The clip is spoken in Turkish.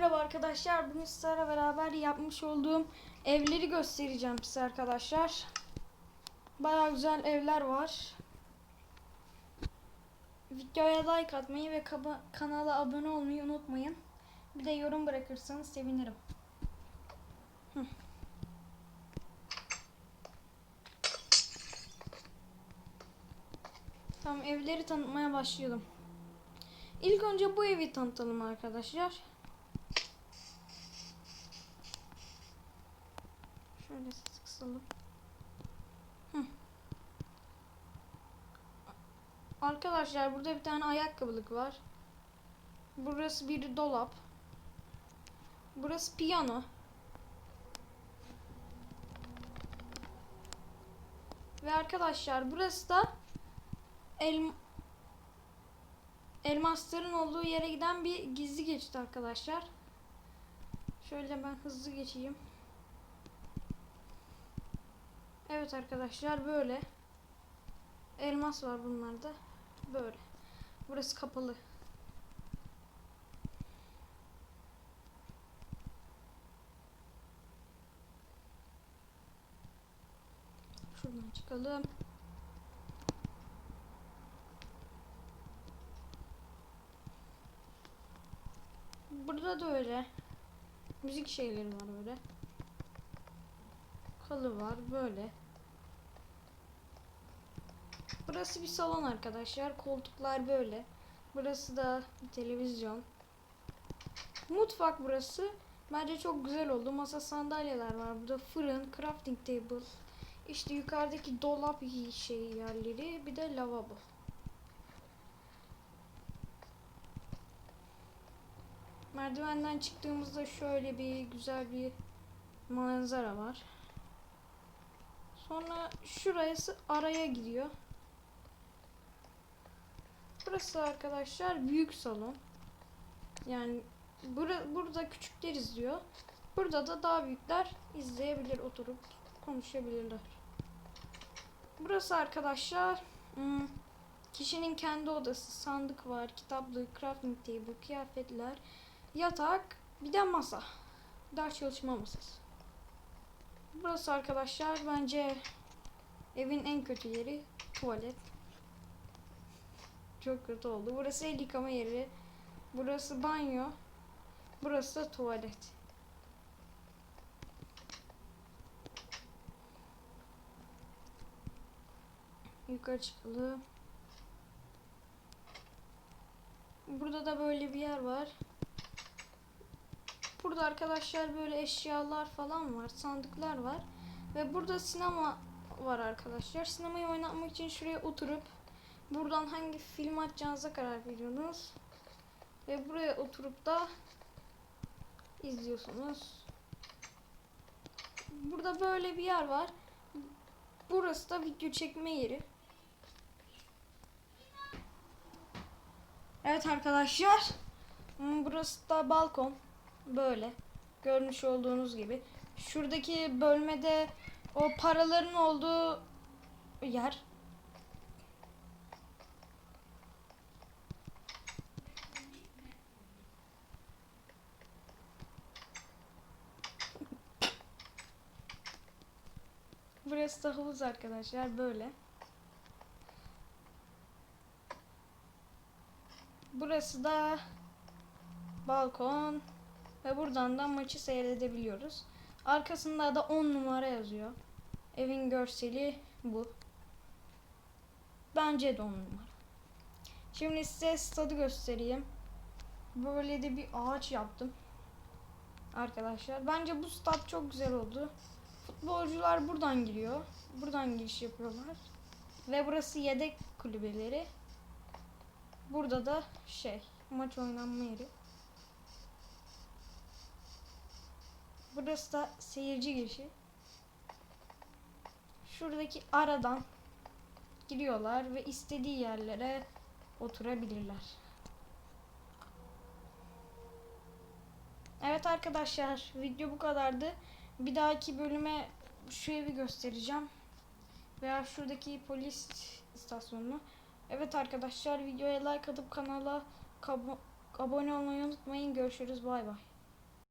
merhaba arkadaşlar. Bugün sizlerle beraber yapmış olduğum evleri göstereceğim size arkadaşlar. Baya güzel evler var. Videoya like atmayı ve kanala abone olmayı unutmayın. Bir de yorum bırakırsanız sevinirim. Hı. Tamam evleri tanıtmaya başlayalım. İlk önce bu evi tanıtalım arkadaşlar. Kısalım. Hı. Arkadaşlar burada bir tane ayakkabılık var. Burası bir dolap. Burası piyano. Ve arkadaşlar burası da el elmasların olduğu yere giden bir gizli geçit arkadaşlar. Şöyle ben hızlı geçeyim. Evet arkadaşlar böyle. Elmas var bunlarda. Böyle. Burası kapalı. Şuradan çıkalım. Burada da öyle. Müzik şeyleri var böyle. Kalı var böyle. Burası bir salon arkadaşlar. Koltuklar böyle. Burası da televizyon. Mutfak burası. Bence çok güzel oldu. Masa sandalyeler var. Burada fırın, crafting table. İşte yukarıdaki dolap şey yerleri. Bir de lavabo. Merdivenden çıktığımızda şöyle bir güzel bir manzara var. Sonra şurası araya gidiyor. Burası arkadaşlar büyük salon. Yani bura, burada küçükler izliyor. Burada da daha büyükler izleyebilir oturup konuşabilirler. Burası arkadaşlar hmm, kişinin kendi odası, sandık var, kitaplık, crafting table, kıyafetler, yatak, bir de masa. Ders çalışma masası. Burası arkadaşlar bence evin en kötü yeri tuvalet. Çok kötü oldu. Burası el yıkama yeri. Burası banyo. Burası da tuvalet. Yukarı çıkalım. Burada da böyle bir yer var. Burada arkadaşlar böyle eşyalar falan var. Sandıklar var. Ve burada sinema var arkadaşlar. Sinemayı oynatmak için şuraya oturup buradan hangi film açacağınıza karar veriyorsunuz. Ve buraya oturup da izliyorsunuz. Burada böyle bir yer var. Burası da video çekme yeri. Evet arkadaşlar. Hmm, Burası da balkon. Böyle. Görmüş olduğunuz gibi. Şuradaki bölmede o paraların olduğu yer. Burası da havuz arkadaşlar böyle. Burası da balkon ve buradan da maçı seyredebiliyoruz. Arkasında da 10 numara yazıyor. Evin görseli bu. Bence de 10 numara. Şimdi size stadı göstereyim. Böyle de bir ağaç yaptım. Arkadaşlar bence bu stat çok güzel oldu. Futbolcular buradan giriyor. Buradan giriş yapıyorlar. Ve burası yedek kulübeleri. Burada da şey maç oynanma yeri. Burası da seyirci girişi. Şuradaki aradan giriyorlar ve istediği yerlere oturabilirler. Evet arkadaşlar video bu kadardı. Bir dahaki bölüme şu evi göstereceğim. Veya şuradaki polis istasyonunu. Evet arkadaşlar videoya like atıp kanala abone olmayı unutmayın. Görüşürüz bay bay.